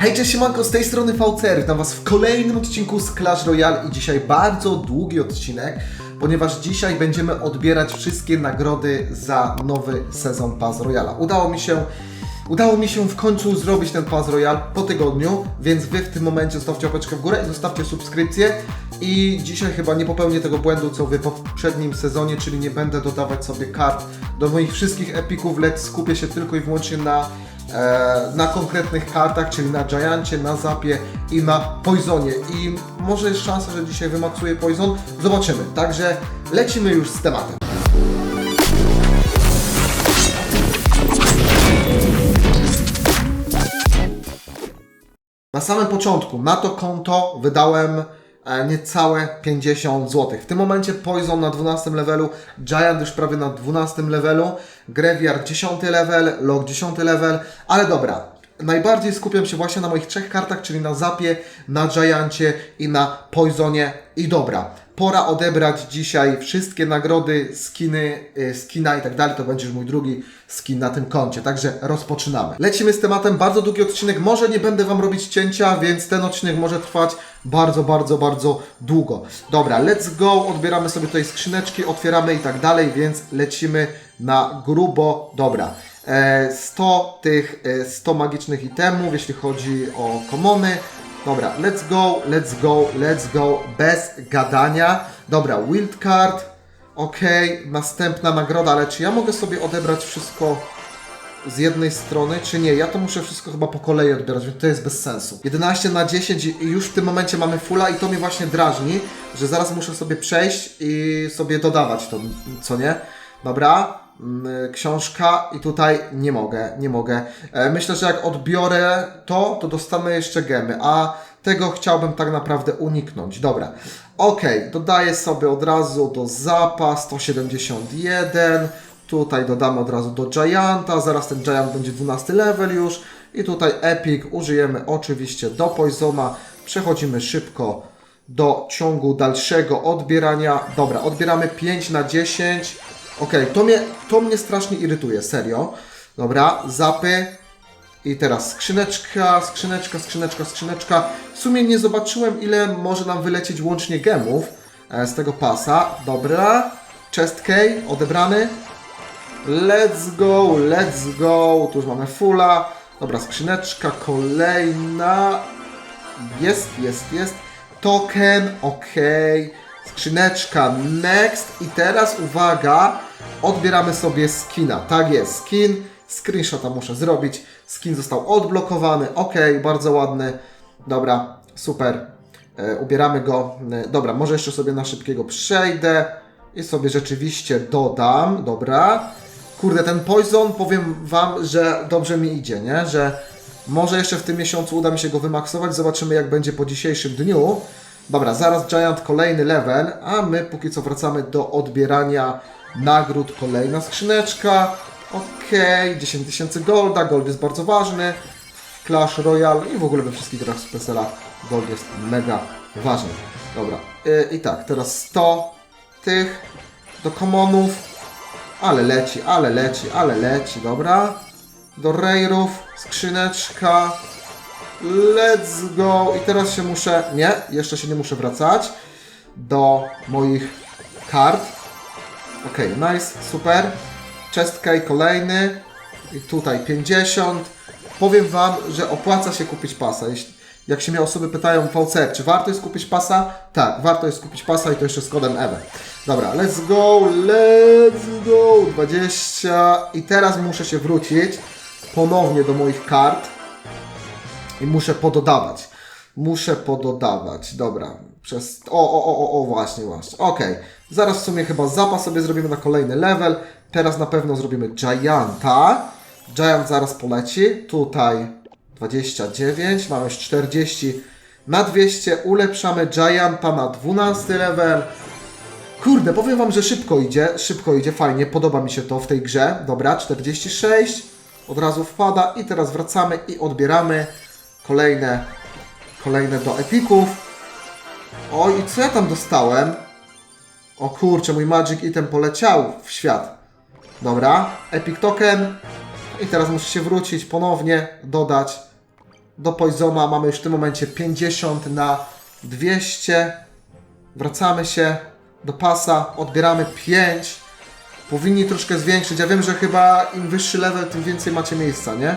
Hej, cześć siemanko, z tej strony VCR, witam was w kolejnym odcinku z Clash Royale i dzisiaj bardzo długi odcinek, ponieważ dzisiaj będziemy odbierać wszystkie nagrody za nowy sezon Pass Royala. Udało mi się, udało mi się w końcu zrobić ten Pass Royal po tygodniu, więc wy w tym momencie zostawcie łapeczkę w górę i zostawcie subskrypcję i dzisiaj chyba nie popełnię tego błędu, co w poprzednim sezonie, czyli nie będę dodawać sobie kart do moich wszystkich epików, lecz skupię się tylko i wyłącznie na na konkretnych kartach, czyli na Giancie, na Zapie i na Poisonie. I może jest szansa, że dzisiaj wymaksuję Poison. Zobaczymy. Także lecimy już z tematem. Na samym początku na to konto wydałem e, niecałe 50 zł. W tym momencie Poison na 12 levelu, Giant już prawie na 12 levelu, Graveyard 10 level, Log 10 level, ale dobra. Najbardziej skupiam się właśnie na moich trzech kartach, czyli na Zapie, na Giancie i na Poisonie. I dobra, pora odebrać dzisiaj wszystkie nagrody, skiny, y, skina i tak dalej. To będzie już mój drugi skin na tym koncie. Także rozpoczynamy. Lecimy z tematem. Bardzo długi odcinek. Może nie będę Wam robić cięcia, więc ten odcinek może trwać bardzo, bardzo, bardzo długo. Dobra, let's go. Odbieramy sobie tutaj skrzyneczki, otwieramy i tak dalej, więc lecimy na grubo. Dobra. E, 100 tych, e, 100 magicznych itemów, jeśli chodzi o komony. Dobra, let's go, let's go, let's go, bez gadania. Dobra, wildcard, ok, następna nagroda, ale czy ja mogę sobie odebrać wszystko z jednej strony, czy nie? Ja to muszę wszystko chyba po kolei odbierać, więc to jest bez sensu. 11 na 10 i już w tym momencie mamy fulla i to mnie właśnie drażni, że zaraz muszę sobie przejść i sobie dodawać to, co nie? Dobra, książka i tutaj nie mogę, nie mogę. E, Myślę, że jak odbiorę to, to dostanę jeszcze gemy, a tego chciałbym tak naprawdę uniknąć. Dobra, ok, dodaję sobie od razu do Zapa 171, tutaj dodamy od razu do Gianta, zaraz ten Giant będzie 12 level już i tutaj Epic użyjemy oczywiście do Poisona, przechodzimy szybko do ciągu dalszego odbierania. Dobra, odbieramy 5 na 10. Ok, to mnie, to mnie strasznie irytuje, serio. Dobra, zapy. I teraz skrzyneczka, skrzyneczka, skrzyneczka, skrzyneczka. W sumie nie zobaczyłem, ile może nam wylecieć łącznie gemów e, z tego pasa. Dobra, chest key odebrany. Let's go, let's go. Tu już mamy fulla. Dobra, skrzyneczka kolejna. Jest, jest, jest. Token, ok. Skrzyneczka, next. I teraz uwaga, odbieramy sobie skina. Tak jest, skin. Screenshota muszę zrobić. Skin został odblokowany. Ok, bardzo ładny. Dobra, super. E, ubieramy go. E, dobra, może jeszcze sobie na szybkiego przejdę i sobie rzeczywiście dodam. Dobra. Kurde, ten Poison, powiem Wam, że dobrze mi idzie, nie? Że może jeszcze w tym miesiącu uda mi się go wymaksować. Zobaczymy, jak będzie po dzisiejszym dniu. Dobra, zaraz Giant kolejny level, a my póki co wracamy do odbierania nagród. Kolejna skrzyneczka. Okej, 10 tysięcy golda. Gold jest bardzo ważny w Clash Royale i w ogóle we wszystkich grach Supercella gold jest mega ważny. Dobra, y, i tak, teraz 100 tych do komonów. Ale leci, ale leci, ale leci, dobra. Do Rayrów, skrzyneczka. Let's go. I teraz się muszę. Nie, jeszcze się nie muszę wracać do moich kart. Ok, nice, super. Chest key kolejny. I tutaj 50. Powiem Wam, że opłaca się kupić pasa. Jeśli, jak się mnie osoby pytają VC, czy warto jest kupić pasa? Tak, warto jest kupić pasa i to jeszcze z kodem EWE. Dobra, let's go, let's go. 20. I teraz muszę się wrócić ponownie do moich kart. I muszę pododawać. Muszę pododawać. Dobra. Przez. O, o, o, o, właśnie, właśnie. Okej. Zaraz w sumie chyba zapas sobie zrobimy na kolejny level. Teraz na pewno zrobimy Gianta. Giant zaraz poleci. Tutaj 29. Mamy już 40 na 200. Ulepszamy Gianta na 12 level. Kurde, powiem Wam, że szybko idzie, szybko idzie, fajnie, podoba mi się to w tej grze. Dobra, 46, od razu wpada i teraz wracamy i odbieramy kolejne, kolejne do epików. O, i co ja tam dostałem? O kurczę, mój Magic Item poleciał w świat. Dobra, Epic Token. I teraz muszę się wrócić, ponownie dodać. Do Poisona mamy już w tym momencie 50 na 200. Wracamy się do pasa, odbieramy 5. Powinni troszkę zwiększyć. Ja wiem, że chyba im wyższy level, tym więcej macie miejsca, nie?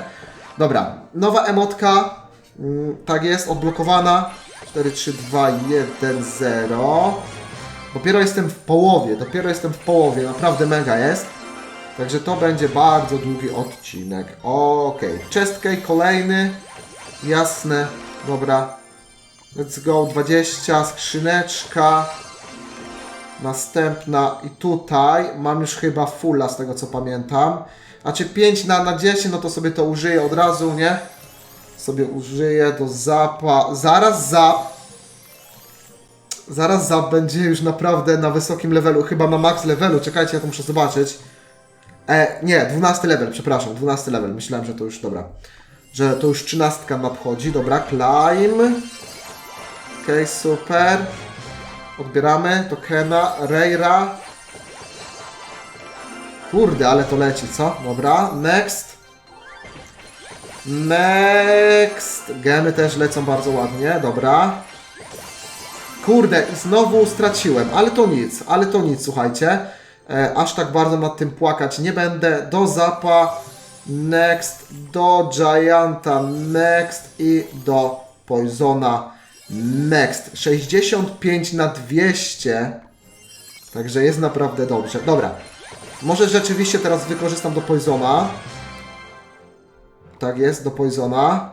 Dobra, nowa emotka. Mm, tak jest, odblokowana. 4, 3, 2, 1, 0. Dopiero jestem w połowie, dopiero jestem w połowie, naprawdę mega jest. Także to będzie bardzo długi odcinek. Okej, okay. kolejny. Jasne, dobra. Let's go, 20, skrzyneczka. Następna i tutaj mam już chyba fulla z tego co pamiętam. A czy 5 na, na 10, no to sobie to użyję od razu, nie? Sobie użyję do zapa. Zaraz zap. Zaraz zap będzie już naprawdę na wysokim levelu, chyba na max levelu. Czekajcie, ja to muszę zobaczyć. E, nie, 12 level, przepraszam, 12 level. Myślałem, że to już, dobra. Że to już 13 nadchodzi, dobra, climb. Okej, okay, super. Odbieramy tokena, Reira. Kurde, ale to leci, co? Dobra, next. Next. Gemy też lecą bardzo ładnie, dobra. Kurde, i znowu straciłem, ale to nic, ale to nic, słuchajcie. E, aż tak bardzo nad tym płakać nie będę. Do Zapa, next, do Gianta, next i do Poisona, next. 65 na 200, także jest naprawdę dobrze. Dobra, może rzeczywiście teraz wykorzystam do Poisona. Tak jest, do Poisona.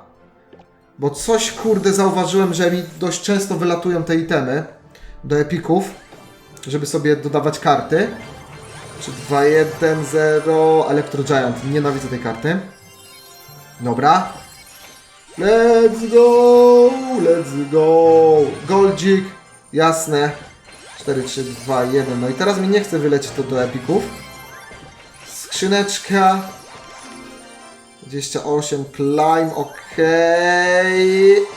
Bo coś kurde zauważyłem, że mi dość często wylatują te itemy do epików, żeby sobie dodawać karty. Czy 2, 1, 0, Electro Giant. Nienawidzę tej karty. Dobra. Let's go! Let's go! Goldzik. Jasne. 4, 3, 2, 1. No i teraz mi nie chce wylecieć to do epików. Skrzyneczka. 28, climb, ok.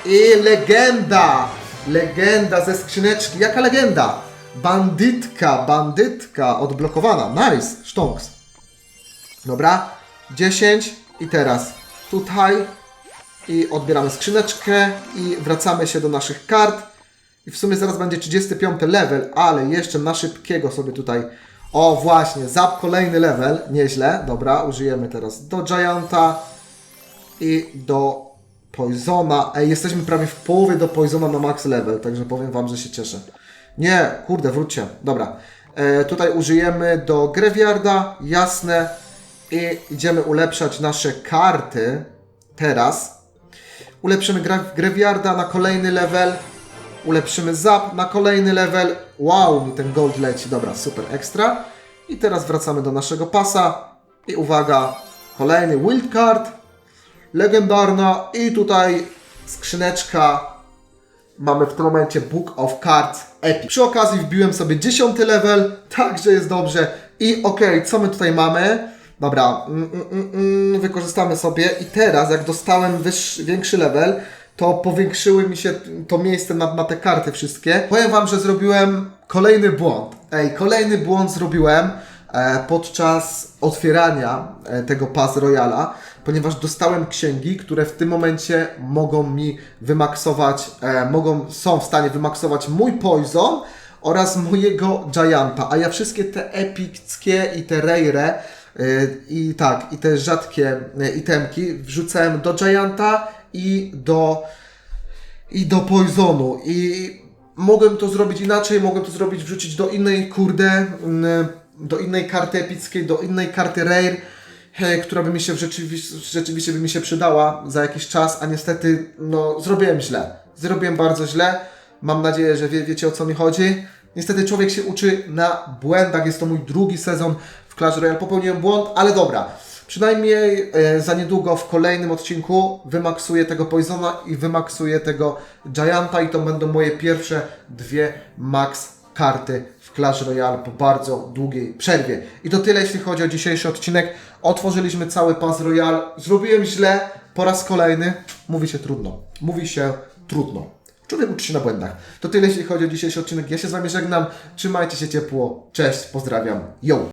I legenda! Legenda ze skrzyneczki. Jaka legenda? Bandytka, bandytka odblokowana. Nice, sztonks. Dobra, 10 i teraz tutaj i odbieramy skrzyneczkę i wracamy się do naszych kart. I w sumie zaraz będzie 35 level, ale jeszcze na szybkiego sobie tutaj o, właśnie, zap kolejny level, nieźle. Dobra, użyjemy teraz do Gianta i do Poisona. Ej, jesteśmy prawie w połowie do Poisona na max level, także powiem Wam, że się cieszę. Nie, kurde, wróćcie. Dobra, e, tutaj użyjemy do Graveyarda, jasne. I idziemy ulepszać nasze karty teraz. Ulepszymy gra Graveyarda na kolejny level. Ulepszymy zap na kolejny level. Wow, mi ten gold leci. Dobra, super, ekstra. I teraz wracamy do naszego pasa. I uwaga, kolejny wildcard. Legendarna. I tutaj skrzyneczka. Mamy w tym momencie Book of Cards Epic. Przy okazji wbiłem sobie 10 level, także jest dobrze. I okej, okay, co my tutaj mamy? Dobra, mm, mm, mm, wykorzystamy sobie. I teraz, jak dostałem wyższy, większy level, to powiększyły mi się to miejsce na, na te karty wszystkie. Powiem Wam, że zrobiłem kolejny błąd. Ej, kolejny błąd zrobiłem e, podczas otwierania e, tego Pass Royala, ponieważ dostałem księgi, które w tym momencie mogą mi wymaksować, e, mogą, są w stanie wymaksować mój Poison oraz mojego Gianta, a ja wszystkie te epickie i te rare i tak, i te rzadkie itemki wrzucałem do Gianta i do, i do Poisonu. I mogłem to zrobić inaczej, mogłem to zrobić, wrzucić do innej, kurde, do innej karty epickiej, do innej karty Rare, która by mi się rzeczywiście, rzeczywiście by mi się przydała za jakiś czas, a niestety, no, zrobiłem źle. Zrobiłem bardzo źle. Mam nadzieję, że wie, wiecie o co mi chodzi. Niestety człowiek się uczy na błędach. Jest to mój drugi sezon w Clash Royale. Popełniłem błąd, ale dobra. Przynajmniej e, za niedługo w kolejnym odcinku wymaksuję tego Poisona i wymaksuję tego Gianta i to będą moje pierwsze dwie max karty w Clash Royale po bardzo długiej przerwie. I to tyle jeśli chodzi o dzisiejszy odcinek. Otworzyliśmy cały Pass Royale. Zrobiłem źle po raz kolejny. Mówi się trudno. Mówi się trudno. Człowiek uczy się na błędach. To tyle jeśli chodzi o dzisiejszy odcinek. Ja się z Wami żegnam. Trzymajcie się ciepło. Cześć, pozdrawiam. Yo!